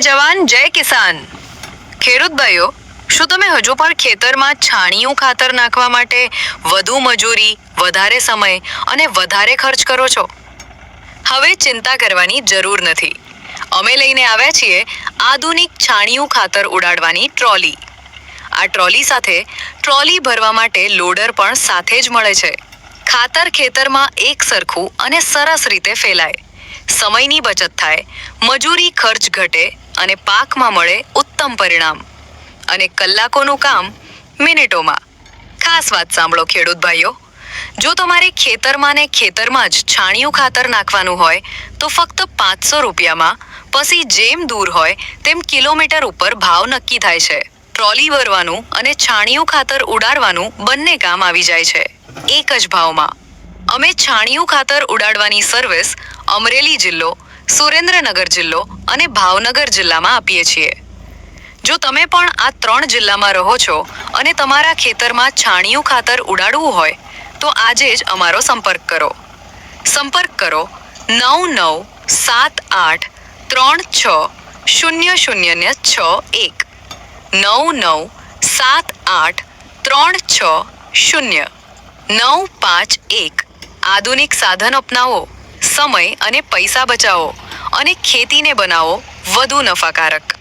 જવાન જય કિસાન. ખેડૂત ભાઈઓ, શું તમે હજુ પણ ખેતરમાં છાણિયું ખાતર નાખવા માટે વધુ મજૂરી, વધારે સમય અને વધારે ખર્ચ કરો છો? હવે ચિંતા કરવાની જરૂર નથી. અમે લઈને આવ્યા છીએ આધુનિક છાણિયું ખાતર ઉડાડવાની ટ્રોલી. આ ટ્રોલી સાથે ટ્રોલી ભરવા માટે લોડર પણ સાથે જ મળે છે. ખાતર ખેતરમાં એક સરખું અને સરસ રીતે ફેલાય. સમયની બચત થાય, મજૂરી ખર્ચ ઘટે અને પાકમાં મળે ઉત્તમ પરિણામ. અને કલાકોનું કામ મિનિટોમાં. ખાસ વાત સાંભળો ખેડૂત ભાઈઓ. જો તમારે ખેતરમાં ને ખેતરમાં જ છાણિયું ખાતર નાખવાનું હોય, તો ફક્ત પાંચસો રૂપિયામાં પછી જેમ દૂર હોય, તેમ કિલોમીટર ઉપર ભાવ નક્કી થાય છે. ટ્રોલી ભરવાનું અને છાણિયું ખાતર ઉડાડવાનું બંને કામ આવી જાય છે. એક જ ભાવમાં. અમે છાણિયું ખાતર ઉડાડવાની સર્વિસ અમરેલી જિલ્લો સુરેન્દ્રનગર જિલ્લો અને ભાવનગર જિલ્લામાં આપીએ છીએ. જો તમે પણ આ ત્રણ જિલ્લામાં રહો છો અને તમારા ખેતરમાં છાણિયું ખાતર ઉડાડવું હોય, તો આજે જ અમારો સંપર્ક કરો. સંપર્ક કરો નવ નવ સાત આઠ ત્રણ છ શૂન્ય શૂન્ય છ એક. નવ નવ સાત આઠ ત્રણ છ શૂન્ય. નવ પાંચ એક. આધુનિક સાધન અપનાવો. સમય અને પૈસા બચાવો અને ખેતીને બનાવો વધુ નફાકારક.